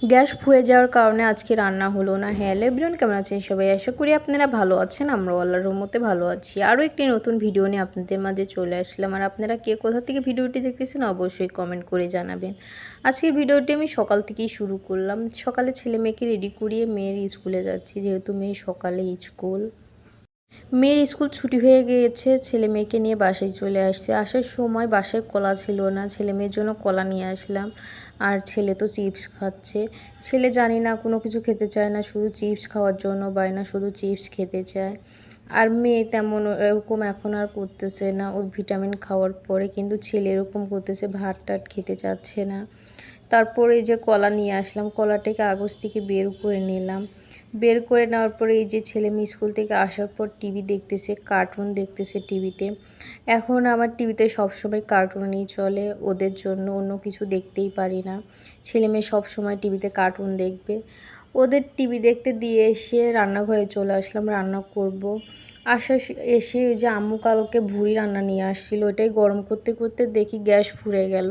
Gas ফুরে যাওয়ার কারণে আজকে রান্না হলো না। হ্যাঁ লেব্রন, কেমন আছেন সবাই? আশা করি আপনারা ভালো আছেন। আমরাও আল্লাহর রহমতে ভালো আছি। আরও একটি নতুন ভিডিও নিয়ে আপনাদের মাঝে চলে আসলাম। আর আপনারা কে কোথা থেকে ভিডিওটি দেখতেছেন, অবশ্যই কমেন্ট করে জানাবেন। আজকের ভিডিওটি আমি সকাল থেকেই শুরু করলাম। সকালে ছেলে মেয়েকে রেডি করিয়ে মেয়ের স্কুলে যাচ্ছি। যেহেতু মেয়ে সকালে স্কুল মেয়ের স্কুল ছুটি হয়ে গিয়েছে, ছেলে মেয়েকে নিয়ে বাসায় চলে আসছে। আসার সময় বাসায় কলা ছিল না, ছেলে মেয়ের জন্য কলা নিয়ে আসলাম। আর ছেলে তো চিপস খাচ্ছে। ছেলে জানি না, কোনো কিছু খেতে চায় না, শুধু চিপস খাওয়ার জন্য বায়না শুধু চিপস খেতে চায়। আর মেয়ে তেমন এরকম এখন আর করতেছে না, ওর ভিটামিন খাওয়ার পরে কিন্তু ছেলে এরকম করতেছে, ভাত টাট খেতে চাচ্ছে না। তারপরে যে কলা নিয়ে আসলাম, কলাটাকে আগজ থেকে বের করে নিলাম। বের করে নেওয়ার পরে এই যে ছেলে মেয়ে স্কুল থেকে আসার পর টিভি দেখতেছে কার্টুন দেখতেছে টিভিতে। এখন আমার টিভিতে সবসময় কার্টুনই চলে, ওদের জন্য অন্য কিছু দেখতেই পারি না। ছেলে মেয়ে সবসময় টিভিতে কার্টুন দেখবে। ওদের টিভি দেখতে দিয়ে এসে রান্নাঘরে চলে আসলাম, রান্না করব। আসা এসে ওই যে আম্মু কালকে ভুড়ি রান্না নিয়ে আসছিল ওটাই গরম করতে করতে দেখি গ্যাস ফুরে গেল।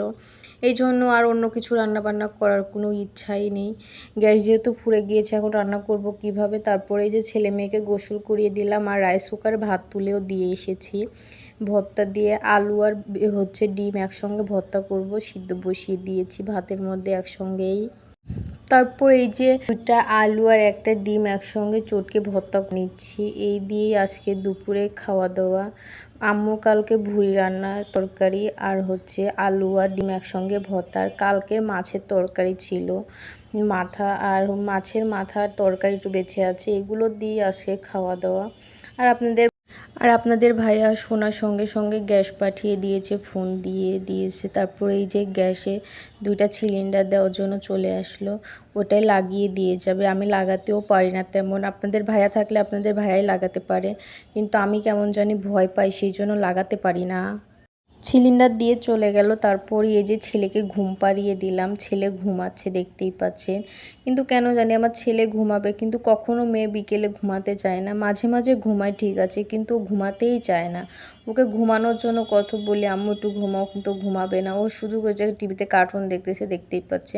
এই জন্য আর অন্য কিছু রান্না বান্না করার কোনো ইচ্ছাই নেই। গ্যাস যেহেতু ফুরে গিয়েছে, এখন রান্না করব কীভাবে? তারপরে যে ছেলে মেয়েকে গোসল করিয়ে দিলাম আর রাইস কুকারে ভাত তুলেও দিয়ে এসেছি। ভর্তা দিয়ে আলু আর হচ্ছে ডিম একসঙ্গে ভর্তা করব, সিদ্ধ বসিয়ে দিয়েছি ভাতের মধ্যে একসঙ্গেই। তারপর এই যে দুটা আলু আর একটা ডিম একসঙ্গে চটকে ভর্তা নিচ্ছি। এই দিয়েই আজকে দুপুরে খাওয়া দাওয়া আম্মু কালকে ভুড়ি রান্না তরকারি আর হচ্ছে আলু আর ডিম একসঙ্গে ভর্তা। আর কালকের মাছের তরকারি ছিল। মাথা আর মাছের মাথার তরকারি একটু বেছে আছে। এগুলো দিয়ে আজকে খাওয়া দাওয়া আর আপনাদের আর আপনাদের ভাইয়া শোনার সঙ্গে সঙ্গে গ্যাস পাঠিয়ে দিয়েছে, ফোন দিয়ে দিয়েছে। তারপরে এই যে গ্যাসে দুইটা সিলিন্ডার দেওয়ার জন্য চলে আসলো, ওটাই লাগিয়ে দিয়ে যাবে। আমি লাগাতেও পারি না তেমন। আপনাদের ভাইয়া থাকলে আপনাদের ভাইয়াই লাগাতে পারে, কিন্তু আমি কেমন জানি ভয় পাই, সেই জন্য লাগাতে পারি না। সিলিন্ডার দিয়ে চলে গেল। তারপর এই যে ছেলেকে ঘুম পাড়িয়ে দিলাম। ছেলে ঘুমাচ্ছে, দেখতেই পাচ্ছেন। কিন্তু কেন জানি আমার ছেলে ঘুমাবে, কিন্তু কখনো মেয়ে বিকেলে ঘুমাতে চায় না। মাঝে মাঝে ঘুমায়, ঠিক আছে, কিন্তু ঘুমাতেই চায় না। ওকে ঘুমানোর জন্য কত বলি, আম্মু একটু ঘুমাও, কিন্তু ঘুমাবে না। ও শুধু যে টিভিতে কার্টুন দেখতেছে, দেখতেই পাচ্ছে।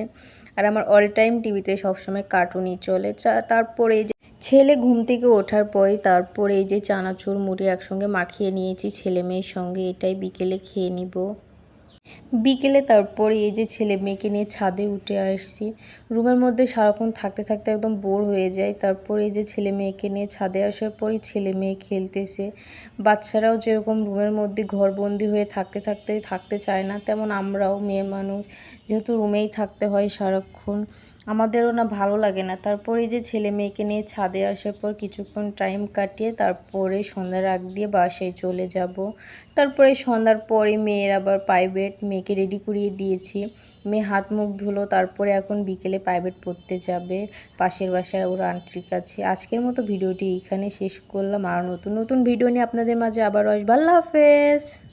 আর আমার অল টাইম টিভিতে সবসময় কার্টুনই চলে। তারপরে এই যে ছেলে ঘুম থেকে ওঠার পরে তারপরে এই যে চানাচুর মুড়ি একসঙ্গে মাখিয়ে নিয়েছি, ছেলে মেয়ের সঙ্গে এটাই বিকেলে খেয়ে নিব। বিকেলে তারপরে এই যে ছেলে মেয়েকে নিয়ে ছাদে উঠে আসছি। রুমের মধ্যে সারাক্ষণ থাকতে থাকতে একদম বোর হয়ে যায় তারপরে এই যে ছেলে মেয়েকে নিয়ে ছাদে আসার পরই ছেলে মেয়ে খেলতেছে। বাচ্চারাও যেরকম রুমের মধ্যে ঘরবন্দি হয়ে থাকতে থাকতে থাকতে চায় না, তেমন আমরাও মেয়ে মানুষ। যেহেতু রুমেই থাকতে হয় সারাক্ষণ, আমাদেরও না ভালো লাগে না। তারপরে যে ছেলে মেয়েকে নিয়ে ছাদে আসার পর কিছুক্ষণ টাইম কাটিয়ে তারপরে সন্ধ্যার আগ দিয়ে বাসায় চলে যাব। তারপরে সন্ধ্যার পরে মেয়ের আবার প্রাইভেট মেয়েকে রেডি করিয়ে দিয়েছি। মেয়ে হাত মুখ ধুলো, তারপরে এখন বিকেলে প্রাইভেট পড়তে যাবে। পাশের বাসার ওর আন্টির কাছে। আজকের মতো ভিডিওটি এইখানে শেষ করলাম। আর নতুন নতুন ভিডিও নিয়ে আপনাদের মাঝে আবার আসব। আল্লাহ হাফেজ!